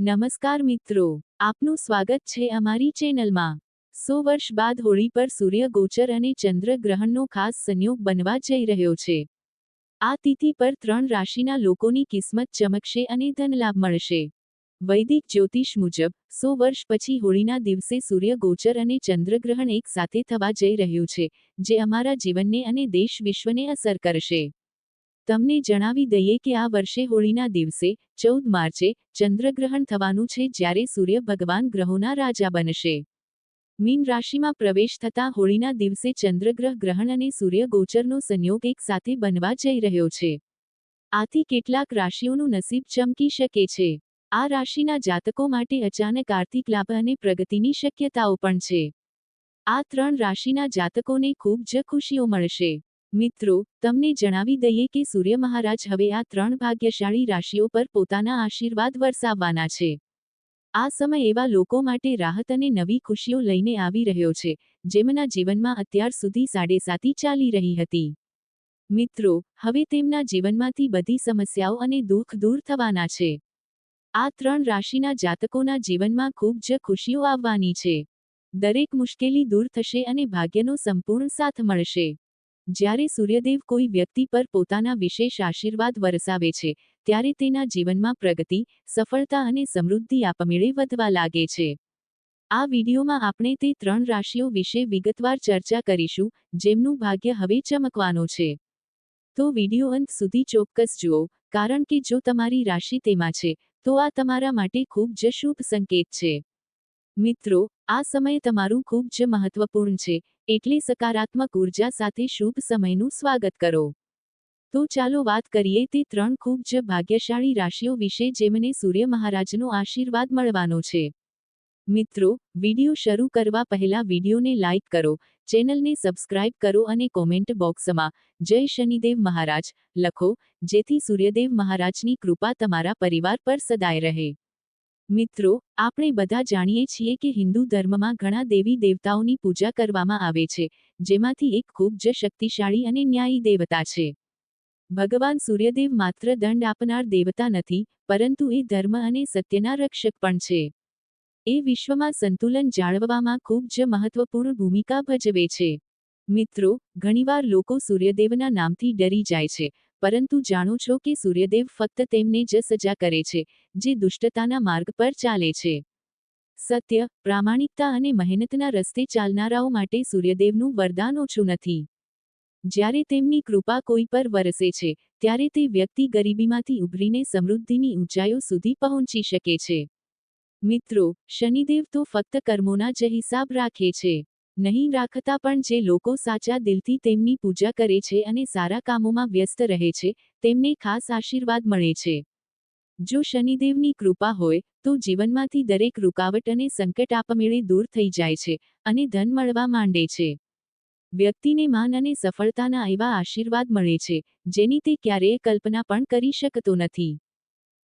નમસ્કાર મિત્રો, આપનું સ્વાગત છે અમારી ચેનલમાં. સો વર્ષ બાદ હોળી પર સૂર્ય ગોચર અને ચંદ્ર ગ્રહણનો ખાસ સંયોગ બનવા જઈ રહ્યો છે. આ તિથિ પર ત્રણ રાશિના લોકોની કિસ્મત ચમકશે અને ધનલાભ મળશે. વૈદિક જ્યોતિષ મુજબ, સો વર્ષ પછી હોળીના દિવસે સૂર્ય ગોચર અને ચંદ્રગ્રહણ એક સાથે થવા જઈ રહ્યું છે, જે અમારા જીવનને અને દેશ વિશ્વને અસર કરશે. તમને જણાવી દઈએ કે આ વર્ષે હોળીના દિવસે ચૌદ માર્ચે ચંદ્રગ્રહણ થવાનું છે જ્યારે સૂર્ય ભગવાન ગ્રહોના રાજા બનશે. મીન રાશિમાં પ્રવેશ થતાં હોળીના દિવસે ચંદ્રગ્રહ ગ્રહણ અને સૂર્ય ગોચરનો સંયોગ એક સાથે બનવા જઈ રહ્યો છે. આથી કેટલાક રાશિઓનું નસીબ ચમકી શકે છે. આ રાશિના જાતકો માટે અચાનક આર્થિક લાભ અને પ્રગતિની શક્યતાઓ પણ છે. આ ત્રણ રાશિના જાતકોને ખૂબ જ ખુશીઓ મળશે. મિત્રો, તમને જણાવી દઈએ કે સૂર્ય મહારાજ હવે આ ત્રણ ભાગ્યશાળી રાશિઓ પર પોતાના આશીર્વાદ વરસાવવાના છે. આ સમય એવા લોકો માટે રાહત અને નવી ખુશીઓ લઈને આવી રહ્યો છે, જેમના જીવનમાં અત્યાર સુધી સાડેસાતી ચાલી રહી હતી. મિત્રો, હવે તેમના જીવનમાંથી બધી સમસ્યાઓ અને દુઃખ દૂર થવાના છે. આ ત્રણ રાશિના જાતકોના જીવનમાં ખૂબ જ ખુશીઓ આવવાની છે. દરેક મુશ્કેલી દૂર થશે અને ભાગ્યનો સંપૂર્ણ સાથ મળશે. જ્યારે સૂર્યદેવ કોઈ વ્યક્તિ પર પોતાના વિશેષ આશીર્વાદ વરસાવે છે, ત્યારે તેના જીવનમાં પ્રગતિ, સફળતા અને સમૃદ્ધિ આપમેળે વધવા લાગે છે. આ વિડીયોમાં આપણે તે ત્રણ રાશિઓ વિશે વિગતવાર ચર્ચા કરીશું, જેમનું ભાગ્ય હવે ચમકવાનો છે. તો વીડિયો અંત સુધી ચોક્કસ જુઓ, કારણ કે જો તમારી રાશિ તેમાં છે, તો આ તમારા માટે ખૂબ જ શુભ સંકેત છે. મિત્રો, આ સમય તમારું ખૂબ જ મહત્વપૂર્ણ છે એટલે સકારાત્મક ઊર્જા સાથે શુભ સમયનું સ્વાગત કરો. તો ચાલો વાત કરીએ તે ત્રણ ખૂબ જ ભાગ્યશાળી રાશિઓ વિશે જેમને સૂર્ય મહારાજનો આશીર્વાદ મળવાનો છે. મિત્રો, વિડિયો શરૂ કરવા પહેલા વિડીયોને લાઇક કરો, ચેનલને સબસ્ક્રાઇબ કરો અને કોમેન્ટ બોક્સમાં, જય શનિદેવ મહારાજ લખો, જેથી સૂર્યદેવ મહારાજની કૃપા તમારા પરિવાર પર સદાય રહે. મિત્રો, આપણે બધા જાણીએ છીએ કે હિન્દુ ધર્મમાં ઘણા દેવી દેવતાઓની પૂજા કરવામાં આવે છે, જેમાંથી એક ખૂબ જ શક્તિશાળી અને ન્યાયી દેવતા છે. ભગવાન સૂર્યદેવ માત્ર દંડ આપનાર દેવતા નથી, પરંતુ એ ધર્મ અને સત્યના રક્ષક પણ છે. એ વિશ્વમાં સંતુલન જાળવવામાં ખૂબ જ મહત્વપૂર્ણ ભૂમિકા ભજવે છે. મિત્રો, ઘણીવાર લોકો સૂર્યદેવના નામથી ડરી જાય છે પરંતુ જાણો છો કે સૂર્યદેવ ફક્ત તેમને જ સજા કરે છે, જે દુષ્ટતાના માર્ગ પર ચાલે છે. સત્ય, પ્રામાણિકતા અને મહેનતના રસ્તે ચાલનારાઓ માટે સૂર્યદેવનું વરદાન ઓછું નથી. જ્યારે તેમની કૃપા કોઈ પર વરસે છે, ત્યારે તે વ્યક્તિ ગરીબીમાંથી ઉભરીને સમૃદ્ધિની ઊંચાઈઓ સુધી પહોંચી શકે છે. મિત્રો, શનિદેવ તો ફક્ત કર્મોના જ હિસાબ રાખે છે. નહીં રાખતા પણ જે લોકો સાચા દિલથી તેમની પૂજા કરે છે અને સારા કામોમાં વ્યસ્ત રહે છે, તેમને ખાસ આશીર્વાદ મળે છે. જો શનિદેવની કૃપા હોય, તો જીવનમાંથી દરેક રૂકાવટ અને સંકટ આપમેળે દૂર થઈ જાય છે અને ધન મળવા માંડે છે. વ્યક્તિને માન અને સફળતાના એવા આશીર્વાદ મળે છે, જેની તે ક્યારેય કલ્પના પણ કરી શકતો નથી.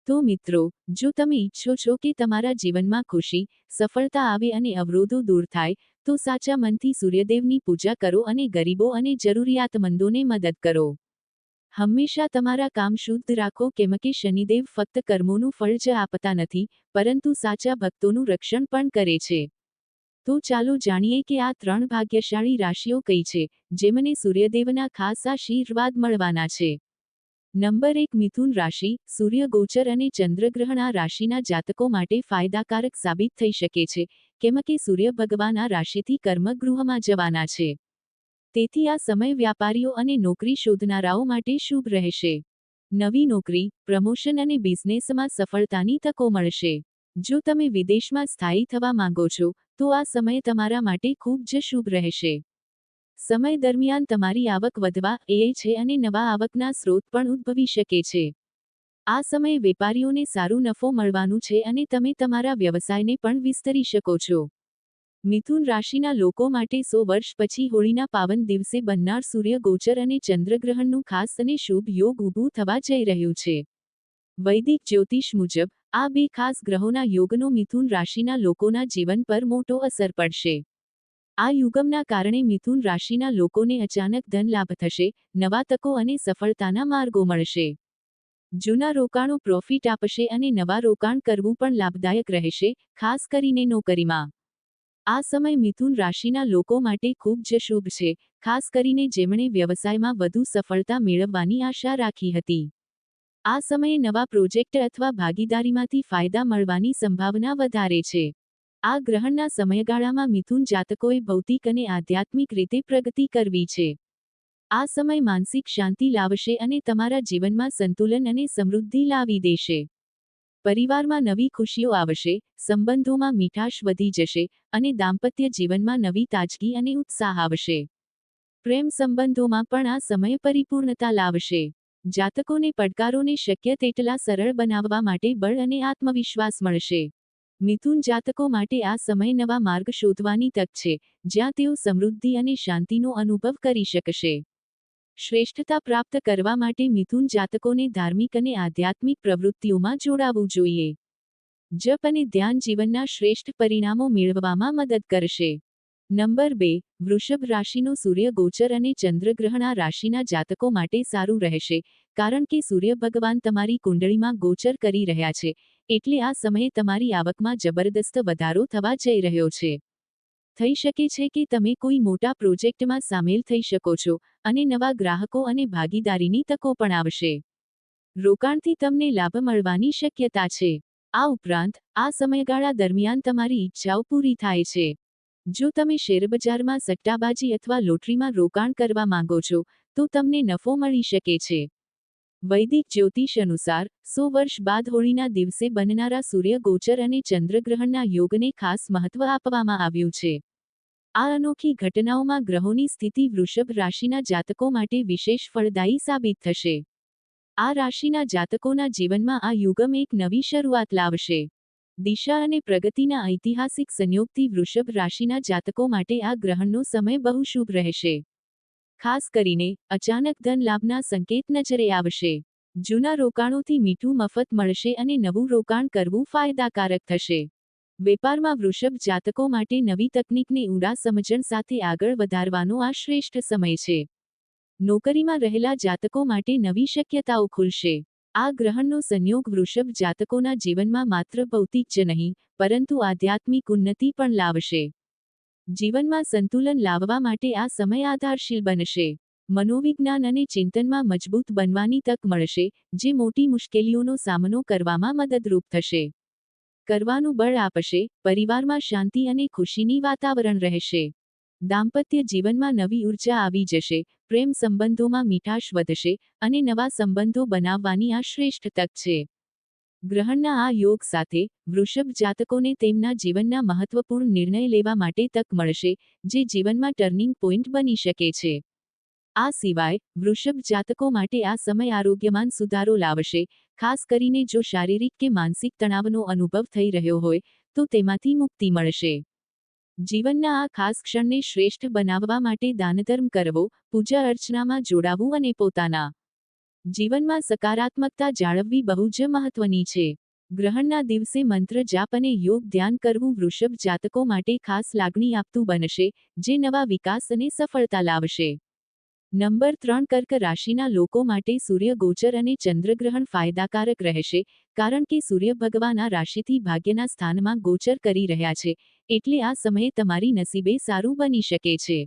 તો મિત્રો, જો તમે ઈચ્છો છો કે તમારા જીવનમાં ખુશી, સફળતા આવે અને અવરોધો દૂર થાય તો સાચા મનથી સૂર્યદેવની પૂજા કરો અને ગરીબો અને જરૂરિયાતમંદોને મદદ કરો. હંમેશા તમારા કામ શુદ્ધ રાખો કેમ કે શનિદેવ ફક્ત કર્મોનું ફળ જ આપતા નથી, પરંતુ સાચા ભક્તોનું રક્ષણ પણ કરે છે. તો ચાલો જાણીએ કે આ ત્રણ ભાગ્યશાળી રાશિઓ કઈ છે, જેમને સૂર્યદેવના ખાસ આશીર્વાદ મળવાના છે. નંબર એક મિથુન રાશિ, સૂર્ય ગોચર અને ચંદ્રગ્રહણ આ રાશિના જાતકો માટે ફાયદાકારક સાબિત થઈ શકે છે, કેમ કે સૂર્ય ભગવાન આ રાશિથી કર્મગૃહમાં જવાના છે. તેથી આ સમય વ્યાપારીઓ અને નોકરી શોધનારાઓ માટે શુભ રહેશે. નવી નોકરી, પ્રમોશન અને બિઝનેસમાં સફળતાની તકો મળશે. જો તમે વિદેશમાં સ્થાયી થવા માંગો છો, તો આ સમય તમારા માટે ખૂબ જ શુભ રહેશે. સમય દરમિયાન તમારી આવક વધવા, એ છે અને નવા આવકના સ્રોત પણ ઉદ્ભવી શકે છે. આ સમયે વેપારીઓને સારું નફો મળવાનું છે અને તમે તમારા વ્યવસાયને પણ વિસ્તરી શકો છો. મિથુન રાશિના લોકો માટે સો વર્ષ પછી હોળીના પાવન દિવસે બનનાર સૂર્ય ગોચર અને ચંદ્રગ્રહણનું ખાસ અને શુભ યોગ ઊભું થવા જઈ રહ્યું છે. વૈદિક જ્યોતિષ મુજબ, આ બે ખાસ ગ્રહોના યોગનો મિથુન રાશિના લોકોના જીવન પર મોટો અસર પડશે. આ યુગમના કારણે મિથુન રાશિના લોકોને અચાનક ધન લાભ થશે, નવા તકો અને સફળતાના માર્ગો મળશે. જૂના રોકાણો પ્રોફિટ આપશે અને નવા રોકાણ કરવું પણ લાભદાયક રહેશે, ખાસ કરીને નોકરીમાં. આ સમય મિથુન રાશિના લોકો માટે ખૂબ જ શુભ છે, ખાસ કરીને જેમણે વ્યવસાયમાં વધુ સફળતા મેળવવાની આશા રાખી હતી. આ સમયે નવા પ્રોજેક્ટ અથવા ભાગીદારીમાંથી ફાયદા મળવાની સંભાવના વધારે છે. આ ગ્રહણના સમયગાળામાં મિથુન જાતકોએ ભૌતિક અને આધ્યાત્મિક રીતે પ્રગતિ કરવી છે. આ સમય માનસિક શાંતિ લાવશે અને તમારા જીવનમાં સંતુલન અને સમૃદ્ધિ લાવી દેશે. પરિવારમાં નવી ખુશીઓ આવશે, સંબંધોમાં મીઠાશ વધી જશે અને દાંપત્ય જીવનમાં નવી તાજગી અને ઉત્સાહ આવશે. પ્રેમ સંબંધોમાં પણ આ સમય પરિપૂર્ણતા લાવશે. જાતકોને પડકારોને શક્ય તેટલા સરળ બનાવવા માટે બળ અને આત્મવિશ્વાસ મળશે. મિથુન જાતકો માટે આ સમય નવા માર્ગ શોધવાની તક છે, જ્યાં તેઓ સમૃદ્ધિ અને શાંતિનો અનુભવ કરી શકશે. શ્રેષ્ઠતા પ્રાપ્ત કરવા માટે મિથુન જાતકોને ધાર્મિક અને આધ્યાત્મિક પ્રવૃત્તિઓમાં જોડાવવું જોઈએ. જપ અને ધ્યાન જીવનના શ્રેષ્ઠ પરિણામો મેળવવામાં મદદ કરશે. નંબર બે, વૃષભ રાશિનો સૂર્ય ગોચર અને ચંદ્રગ્રહણ આ રાશિના જાતકો માટે સારું રહેશે, કારણ કે સૂર્ય ભગવાન તમારી કુંડળીમાં ગોચર કરી રહ્યા છે એટલે આ સમયે તમારી આવકમાં જબરદસ્ત વધારો થવા જઈ રહ્યો છે. થઈ શકે છે કે તમે કોઈ મોટા પ્રોજેક્ટમાં સામેલ થઈ શકો છો અને નવા ગ્રાહકો અને ભાગીદારીની તકો પણ આવશે. રોકાણથી તમને લાભ મળવાની શક્યતા છે. આ ઉપરાંત, આ સમયગાળા દરમિયાન તમારી ઈચ્છાઓ પૂરી થાય છે. જો તમે શેરબજારમાં સટ્ટાબાજી અથવા લોટરીમાં રોકાણ કરવા માંગો છો, તો તમને નફો મળી શકે છે. વૈદિક જ્યોતિષ અનુસાર, સો વર્ષ બાદ હોળીના દિવસે બનનારા સૂર્ય, ગોચર અને ચંદ્રગ્રહણના યોગને ખાસ મહત્વ આપવામાં આવ્યું છે. આ અનોખી ઘટનાઓમાં ગ્રહોની સ્થિતિ વૃષભ રાશિના જાતકો માટે વિશેષ ફળદાયી સાબિત થશે. આ રાશિના જાતકોના જીવનમાં આ યુગમ એક નવી શરૂઆત લાવશે. દિશા અને પ્રગતિના ઐતિહાસિક સંયોગથી વૃષભ રાશિના જાતકો માટે આ ગ્રહણનો સમય બહુ શુભ રહેશે. ખાસ કરીને અચાનક ધન લાભના સંકેત નજરે આવશે. જૂના રોકાણોથી મીઠું મફત મળશે અને નવું રોકાણ કરવું ફાયદાકારક થશે. વેપારમાં વૃષભ જાતકો માટે નવી તકનીકને ઊંડા સમજણ સાથે આગળ વધારવાનો આ શ્રેષ્ઠ સમય છે. નોકરીમાં રહેલા જાતકો માટે નવી શક્યતાઓ ખુલશે. આ ગ્રહણનો સંયોગ વૃષભ જાતકોના જીવનમાં માત્ર ભૌતિક જ નહીં, પરંતુ આધ્યાત્મિક ઉન્નતિ પણ લાવશે. જીવનમાં સંતુલન લાવવા માટે આ સમય આધારશીલ બનશે. મનોવિજ્ઞાન અને ચિંતનમાં મજબૂત બનવાની તક મળશે, જે મોટી મુશ્કેલીઓનો સામનો કરવામાં મદદરૂપ થશે. કરવાનું બળ આપશે, પરિવારમાં શાંતિ અને ખુશીની વાતાવરણ રહેશે. દાંપત્ય જીવનમાં નવી ઊર્જા આવી જશે, પ્રેમ સંબંધોમાં મીઠાશ વધશે, અને નવા સંબંધો બનાવવાની આ શ્રેષ્ઠ તક છે. ગ્રહણના આ યોગ સાથે વૃષભ જાતકોને તેમના જીવનના મહત્વપૂર્ણ નિર્ણય લેવા માટે તક મળશે, જે જીવનમાં ટર્નિંગ પોઈન્ટ બની શકે છે. આ સિવાય, વૃષભ જાતકો માટે આ સમય આરોગ્યમાન સુધારો લાવશે, ખાસ કરીને જો શારીરિક કે માનસિક તણાવનો અનુભવ થઈ રહ્યો હોય, તો તેમાંથી મુક્તિ મળશે. જીવનના આ ખાસ ક્ષણને શ્રેષ્ઠ બનાવવા માટે દાનધર્મ કરવો, પૂજા અર્ચનામાં જોડાવું અને પોતાના જીવનમાં સકારાત્મકતા જાળવવી બહુ જ મહત્વની છે. ગ્રહણના દિવસે મંત્ર જાપ અને યોગ ધ્યાન કરવું વૃષભ જાતકો માટે ખાસ લાગણી આપતું બનશે, જે નવા વિકાસ અને સફળતા લાવશે. નંબર ત્રણ, કર્ક રાશિના લોકો માટે સૂર્ય ગોચર અને ચંદ્રગ્રહણ ફાયદાકારક રહેશે, કારણ કે સૂર્ય ભગવાન આ રાશિથી ભાગ્યના સ્થાનમાં ગોચર કરી રહ્યા છે, એટલે આ સમયે તમારી નસીબે સારું બની શકે છે.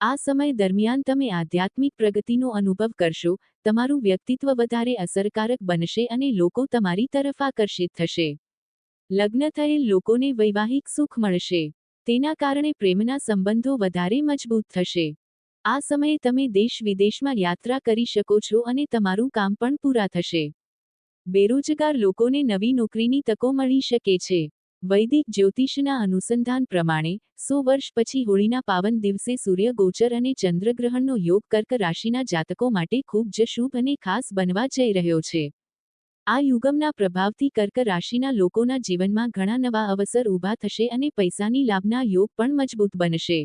આ સમય દરમિયાન તમે આધ્યાત્મિક પ્રગતિનો અનુભવ કરશો, તમારું વ્યક્તિત્વ વધારે અસરકારક બનશે અને લોકો તમારી તરફ આકર્ષિત થશે. લગ્ન થયેલ લોકોને વૈવાહિક સુખ મળશે. તેના કારણે પ્રેમના સંબંધો વધારે મજબૂત થશે. આ સમયે તમે દેશ વિદેશમાં યાત્રા કરી શકો છો અને તમારું કામ પણ પૂરા થશે. બેરોજગાર લોકોને નવી નોકરીની તકો મળી શકે છે. વૈદિક જ્યોતિષના અનુસંધાન પ્રમાણે, સો વર્ષ પછી હોળીના પાવન દિવસે સૂર્ય, ગોચર અને ચંદ્રગ્રહણનો યોગ કર્ક રાશિના જાતકો માટે ખૂબ જ શુભ અને ખાસ બનવા જઈ રહ્યો છે. આ યુગમના પ્રભાવથી કર્ક રાશિના લોકોના જીવનમાં ઘણા નવા અવસર ઊભા થશે અને પૈસાની લાભના યોગ પણ મજબૂત બનશે.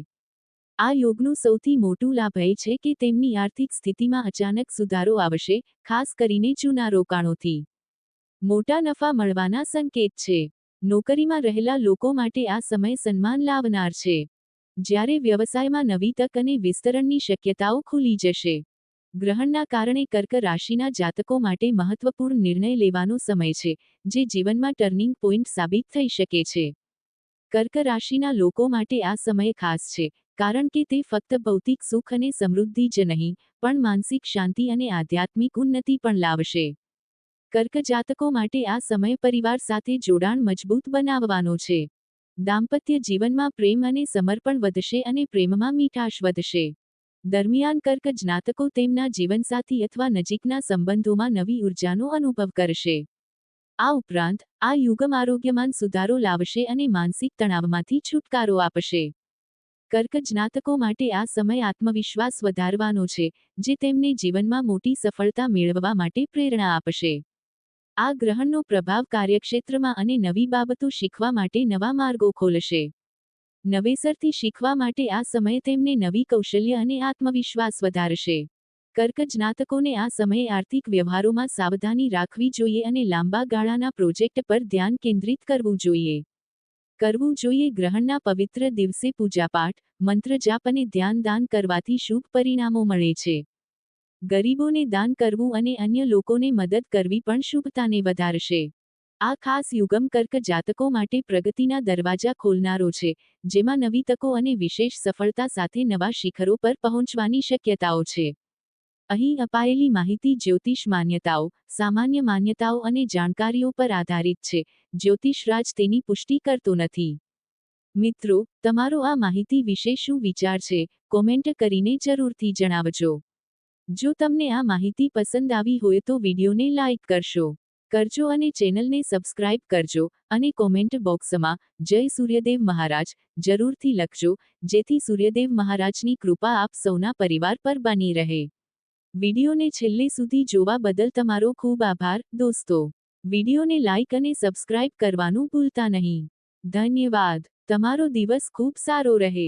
આ યોગનું સૌથી મોટું લાભ એ છે કે તેમની આર્થિક સ્થિતિમાં અચાનક સુધારો આવશે, ખાસ કરીને જૂના રોકાણોથી. મોટા નફા મળવાના સંકેત છે. નોકરીમાં રહેલા લોકો માટે આ સમય સન્માન લાવનાર છે. જ્યારે વ્યવસાયમાં નવી તક અને વિસ્તરણની શક્યતાઓ ખુલી જશે. ગ્રહણના કારણે કર્ક રાશિના જાતકો માટે મહત્વપૂર્ણ નિર્ણય લેવાનો સમય છે, જે જીવનમાં ટર્નિંગ પોઈન્ટ સાબિત થઈ શકે છે. કર્ક રાશિના લોકો માટે આ સમય ખાસ છે, કારણ કે તે ફક્ત ભૌતિક સુખ અને સમૃદ્ધિ જ નહીં, પણ માનસિક શાંતિ અને આધ્યાત્મિક ઉન્નતિ પણ લાવશે. કર્ક જાતકો માટે આ સમય પરિવાર સાથે જોડાણ મજબૂત બનાવવાનો છે. દાંપત્ય જીવનમાં પ્રેમ અને સમર્પણ વધશે અને પ્રેમમાં મીઠાશ વધશે. દરમિયાન કર્ક જ્ઞાતકો તેમના જીવનસાથી અથવા નજીકના સંબંધોમાં નવી ઉર્જાનો અનુભવ કરશે. આ ઉપરાંત, આ યુગમ આરોગ્યમાન સુધારો લાવશે અને માનસિક તણાવમાંથી છુટકારો આપશે. કર્ક જ્ઞાતકો માટે આ સમય આત્મવિશ્વાસ વધારવાનો છે, જે તેમને જીવનમાં મોટી સફળતા મેળવવા માટે પ્રેરણા આપશે. આ ગ્રહણનો પ્રભાવ કાર્યક્ષેત્રમાં અને નવી બાબતો શીખવા માટે નવા માર્ગો ખોલશે. નવેસરથી શીખવા માટે આ સમયે તેમને નવી કૌશલ્ય અને આત્મવિશ્વાસ વધારશે. કર્ક જ્ઞાતકોને આ સમયે આર્થિક વ્યવહારોમાં સાવધાની રાખવી જોઈએ અને લાંબા ગાળાના પ્રોજેક્ટ પર ધ્યાન કેન્દ્રિત કરવું જોઈએ. કરવું જોઈએ ગ્રહણના પવિત્ર દિવસે પૂજાપાઠ મંત્રજાપ અને ધ્યાનદાન કરવાથી શુભ પરિણામો મળે છે. ગરીબોને દાન કરવું અને અન્ય લોકોને મદદ કરવી પણ શુભતાને વધારશે. આ ખાસ યુગમ કર્ક જાતકો માટે પ્રગતિના દરવાજા ખોલનારો છે, જેમાં નવી તકો અને વિશેષ સફળતા સાથે નવા શિખરો પર પહોંચવાની શક્યતાઓ છે. અહીં અપાયેલી માહિતી જ્યોતિષ માન્યતાઓ, સામાન્ય માન્યતાઓ અને જાણકારીઓ પર આધારિત છે જ્યોતિષરાજ તેની પુષ્ટિ કરતો નથી. મિત્રો, તમારો આ માહિતી વિશે શું વિચાર છે? કોમેન્ટ કરીને જરૂરથી જણાવજો. જો તમને આ માહિતી પસંદ આવી હોય તો વિડીયોને લાઇક કરશો. કરજો અને ચેનલને સબસ્ક્રાઇબ કરજો અને કોમેન્ટ બોક્સમાં જય સૂર્યદેવ મહારાજ જરૂરથી લખજો, જેથી સૂર્યદેવ મહારાજની કૃપા આપ સૌના પરિવાર પર બની રહે. વિડીયોને છેલ્લે સુધી જોવા બદલ તમારો ખૂબ આભાર દોસ્તો. વિડીયોને લાઇક અને સબસ્ક્રાઇબ કરવાનું ભૂલતા નહીં. ધન્યવાદ. તમારો દિવસ ખૂબ સારો રહે.